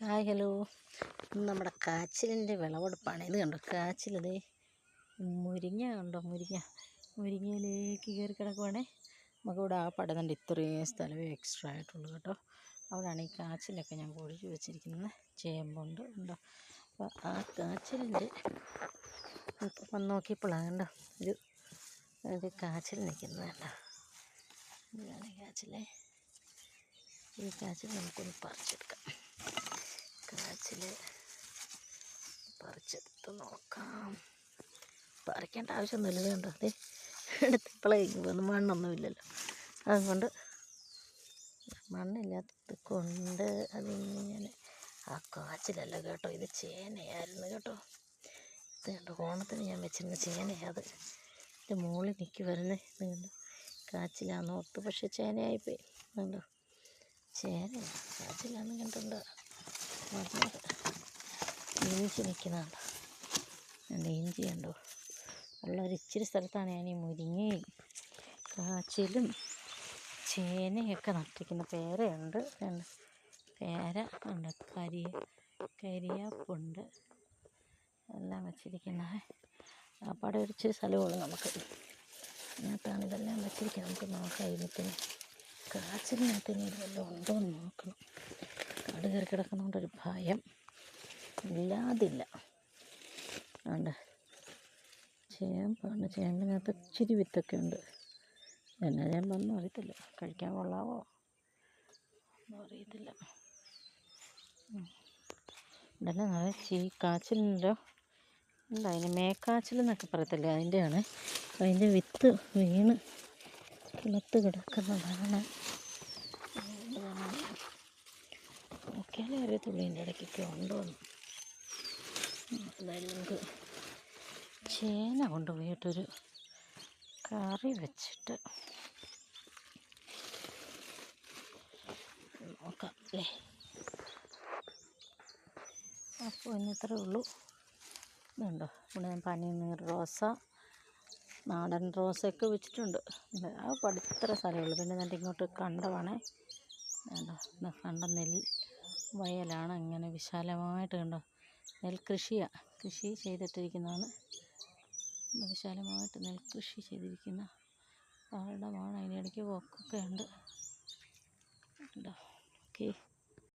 Hi hello. നമ്മുടെ കാച്ചിലിന്റെ വിളവെടുപ്പാണ്. ഇത് കണ്ടോ? കാച്ചിലത് മുരിങ്ങ കണ്ടോ? മുരിങ്ങ. മുരിങ്ങയിലേക്ക് കയറി കിടക്കുവാണേ. നമുക്കിവിടെ ആ പടന്നുണ്ട് ഇത്രയും സ്ഥലമേ എക്സ്ട്രാ ആയിട്ടുള്ളൂ കേട്ടോ. അവിടെയാണ് ഈ കാച്ചിലൊക്കെ ഞാൻ കുഴിച്ച് വെച്ചിരിക്കുന്നത്. ചേമ്പുണ്ട് ഉണ്ടോ അപ്പോൾ ആ കാച്ചിലിന്റെ ഇപ്പം നോക്കിയപ്പോഴാണ് കണ്ടോ? ഒരു ഒരു കാച്ചിൽ നിൽക്കുന്നത് കേട്ടോ ഇതാണ് കാച്ചിലേ. ഈ കാച്ചിൽ നമുക്കൊന്ന് പറിച്ചെടുക്കാം. പറിച്ചെടുത്ത് നോക്കാം. പറിക്കേണ്ട ആവശ്യമൊന്നുമില്ല. ഇത് കണ്ടോ? അതെ എടുത്തപ്പോഴേ മണ്ണൊന്നുമില്ലല്ലോ. അതുകൊണ്ട് മണ്ണില്ലാത്തത് കൊണ്ട് അതിങ്ങനെ ആ കാച്ചിലല്ല കേട്ടോ. ഇത് ചേനയായിരുന്നു കേട്ടോ. ഇത് കണ്ടോ? ഓണത്തിന് ഞാൻ വെച്ചിരുന്ന ചേനയാണ് അത്. ഇത് മുകളിൽ നിൽക്കി വരുന്നത് ഇത് കണ്ടോ? കാച്ചിലാന്ന് ഓർത്ത്. പക്ഷേ ചേനയായിപ്പോയി. കണ്ടോ? ചേന കാച്ചിലാന്ന് കണ്ടുണ്ടോ ഇഞ്ചി നിൽക്കുന്നതാണ് എന്റെ ഇഞ്ചി ഉണ്ടോ ഉള്ള ഇച്ചിരി സ്ഥലത്താണ് ഞാൻ ഈ മുരിങ്ങയും കാച്ചിലും ചേനയൊക്കെ നട്ടിരിക്കുന്ന പേരയുണ്ട് പേര ഉണ്ട് കരി കരിയാപ്പുണ്ട് എല്ലാം വച്ചിരിക്കുന്നത്. അപ്പാടെ ഒരു ഇച്ചിരി സ്ഥലമുള്ളൂ നമുക്ക്. അതിനകത്താണ് ഇതെല്ലാം വെച്ചിരിക്കുന്നത്. നമുക്ക് നോക്കാം ഇതിന് കാച്ചിലിനകത്ത് ഇനി വല്ലതും ഉണ്ടോ എന്ന് നോക്കണം. കാട് കയറി കിടക്കുന്നതുകൊണ്ടൊരു ഭയം. ഇല്ലാതില്ല. ഉണ്ട് ചേമ്പാണ് ചേമ്പിനകത്ത് ഇച്ചിരി വിത്തൊക്കെ ഉണ്ട്. എന്നാ ചേമ്പൊന്നും അറിയത്തില്ല. കഴിക്കാൻ കൊള്ളാവോ? ഒന്നും അറിയത്തില്ല. ഇതെല്ലാം നല്ല ചീ കാച്ചിലുണ്ടോ എന്താ അതിന് മേക്കാച്ചിൽ എന്നൊക്കെ പറയത്തില്ലേ? അതിന്റെയാണ്. അതിന്റെ വിത്ത് വീണ് കിളത്ത് കിടക്കുന്നതാണ്. നോക്കിയാലേ അറിയത്തുള്ളൂ ഇതിന്റെ ഇടയ്ക്കൊക്കെ ഉണ്ടോ എന്ന് എന്തായാലും നമുക്ക് ചേന കൊണ്ടുപോയിട്ടൊരു കറി വെച്ചിട്ട് നോക്കാം അല്ലേ? അപ്പോൾ ഇന്നിത്രേ ഉള്ളൂ. ഇതുണ്ടോ? ഇവിടെ ഞാൻ പനിനീർ റോസ നാടൻ റോസയൊക്കെ വെച്ചിട്ടുണ്ട്. ആ പടുത്തര സ്ഥലമുള്ളൂ. പിന്നെ ഞാൻ ഇങ്ങോട്ട് കണ്ടമാണേ കണ്ടോ കണ്ട നെൽ വയലാണ്. ഇങ്ങനെ വിശാലമായിട്ട് കണ്ടോ? നെൽകൃഷിയാണ് കൃഷി ചെയ്തിട്ടിരിക്കുന്നതാണ്. വിശാലമായിട്ട് നെൽകൃഷി ചെയ്തിരിക്കുന്ന പാടമാണ് അതിനിടയ്ക്ക് പോക്കൊക്കെ ഉണ്ട്. ഉണ്ടോ ഓക്കെ